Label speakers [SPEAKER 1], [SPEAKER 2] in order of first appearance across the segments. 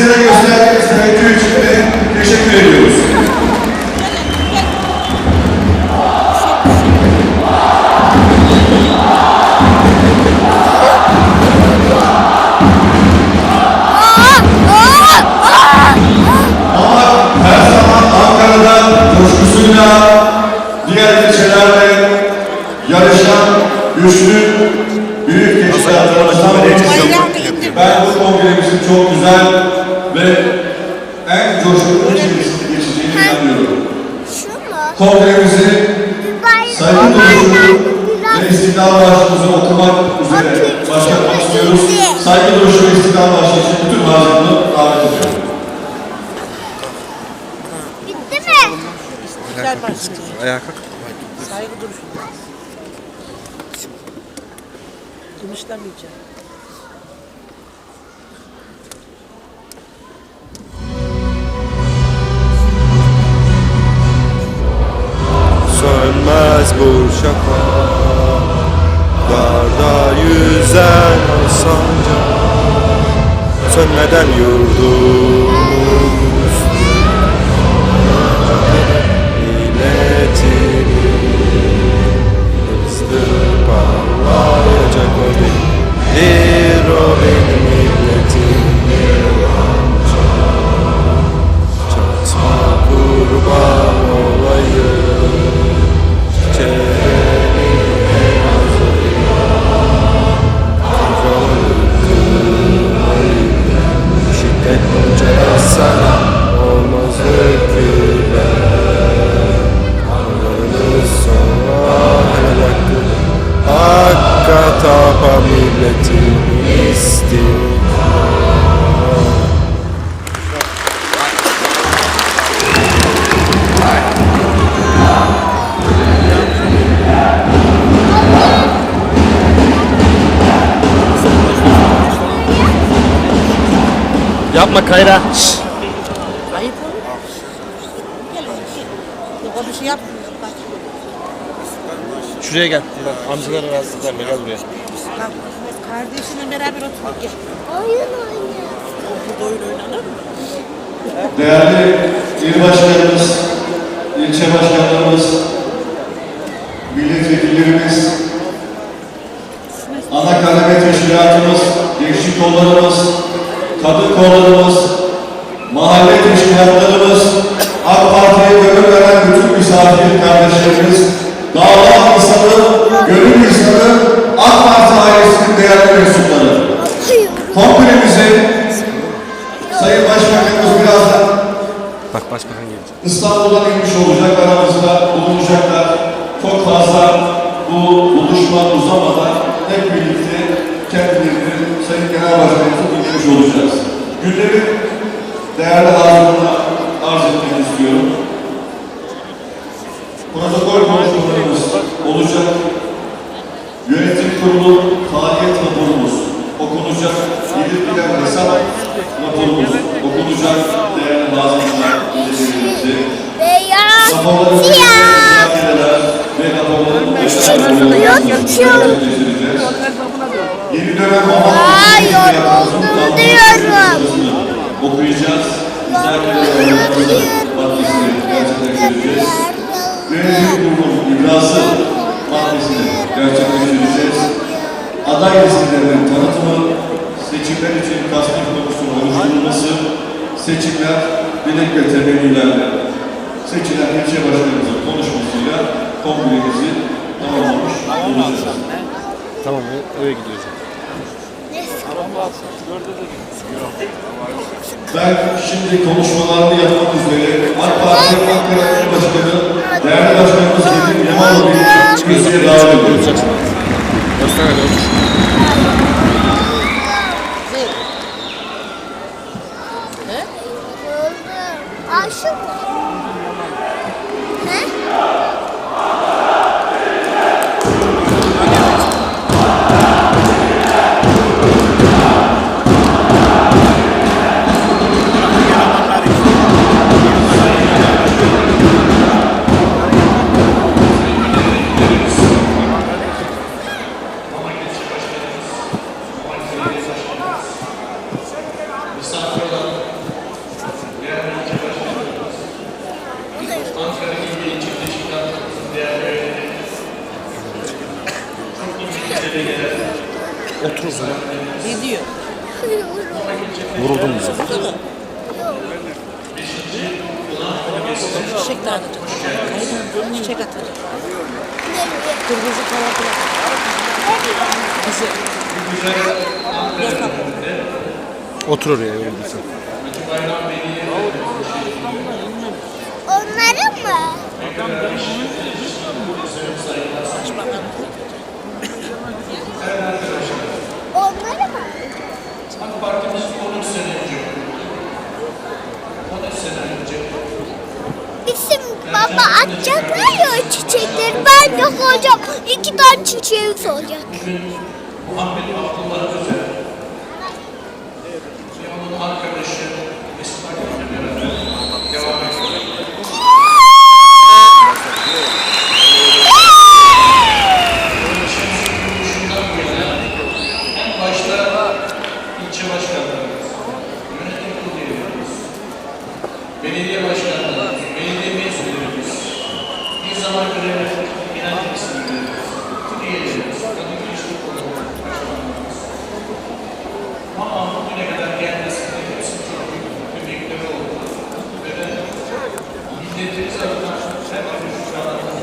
[SPEAKER 1] Size gösterdiğiniz teveccüh için de teşekkür ediyoruz. Ama her zaman Ankara'da coşkusuyla diğer ilçelerde yarışan güçlü büyük teşkilatlarımızdan birisi. Ben bu kongremizin çok güzel en coşkulu içerisinde geçeceğine inanıyorum.
[SPEAKER 2] Şu mu?
[SPEAKER 1] Kongremizi saygı duruşu ve istiklal marşımızı okumak üzere başlatmak istiyoruz. Saygı duruşu ve istiklal marşı için bütün hazırlığı davet ediyorum.
[SPEAKER 2] Bitti mi?
[SPEAKER 3] Güzel başlıyor.
[SPEAKER 4] Ayağa kalk.
[SPEAKER 3] Saygı duruşu. Kılıçlamayacağım.
[SPEAKER 4] Bu şafak Darda yüzen sancak Sönmeden yurdumuz. Milletimiz Milletin istiklal
[SPEAKER 5] Yapma Kayra.
[SPEAKER 3] Ayıp olur. Gel oğlum. Yok o bir şey yapmıyor. Bak.
[SPEAKER 5] Şuraya gel. Bak, amcalara gel buraya.
[SPEAKER 3] Bak. Kardeşinle beraber otur. Gel.
[SPEAKER 2] Oyun oynuyor.
[SPEAKER 3] Oyun oynanır mı?
[SPEAKER 1] Değerli il başkanımız, ilçe başkanlarımız, bulunacaklar. Çok fazla bu buluşma uzamadan hep birlikte kendilerini Sayın Genel Başkanımızı dinlemiş olacağız. Gündemi değerli hazırlığına arz etmek istiyorum. Protokol konuşmalarımız olacak. Yönetim kurulu faaliyet raporumuz okunacak. Belirtilen hesap raporumuz okunacak. Değerli hazırlıklar, izleyicilerimizi
[SPEAKER 2] Beyaz, geçiyorum.
[SPEAKER 1] Yeni dönem
[SPEAKER 2] Ay, yoruldum diyorum.
[SPEAKER 1] okuyacağız. İbrası maddesini gerçekleştireceğiz. Aday listelerinin tanıtımı, seçimler için tasnif komisyonu oluşturulması, seçimler dilek ve temennilerle seçilen ilçe başkanımızın konuşmasıyla kongremizi tamamlamış olacağız.
[SPEAKER 5] Tamam eve gidiyoruz.
[SPEAKER 1] Ben şimdi konuşmalarını yapmak üzere AK Parti Ankara Başkanı, değerli başkanımız Nedim Yamalı bir kürsüye davet ediyorum.
[SPEAKER 5] Göster hadi otur.
[SPEAKER 2] Aşı mı?
[SPEAKER 5] O zaman.
[SPEAKER 6] Ne diyor?
[SPEAKER 5] Vuruldun mu sen?
[SPEAKER 6] Çiçek dağıtacak. Kayın çiçek atacak. Kırmızı karadır. Bizi. Yakalım.
[SPEAKER 5] Otur oraya yorulduysan.
[SPEAKER 7] Onları mı? Onları mı? Bizim baba atacaklar ya çiçekleri. Ben de hocam iki tane çiçeğimiz olacak.
[SPEAKER 2] ilçe başkanlarımız, yönetim kurulu üyelerimiz, belediye başkanlarımız, belediye meclislerimiz, bir zaman görev genel temsilcilerimiz, üyelerimiz, kadın ilişki kurulu başkanlarımız. Ama bugüne kadar gelmesinde hepsi çok büyük emekleri oldu. Ve de milletimiz adına her türlü şu an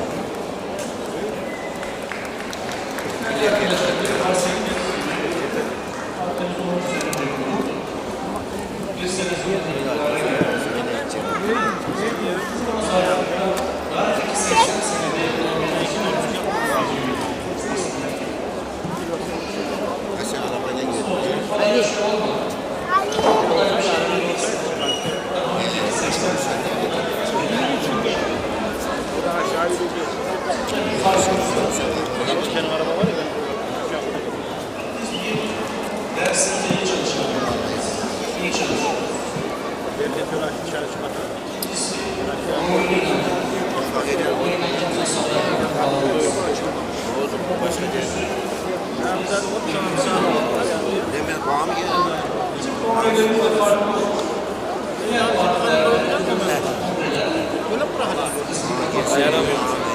[SPEAKER 5] Dayanamıyorum.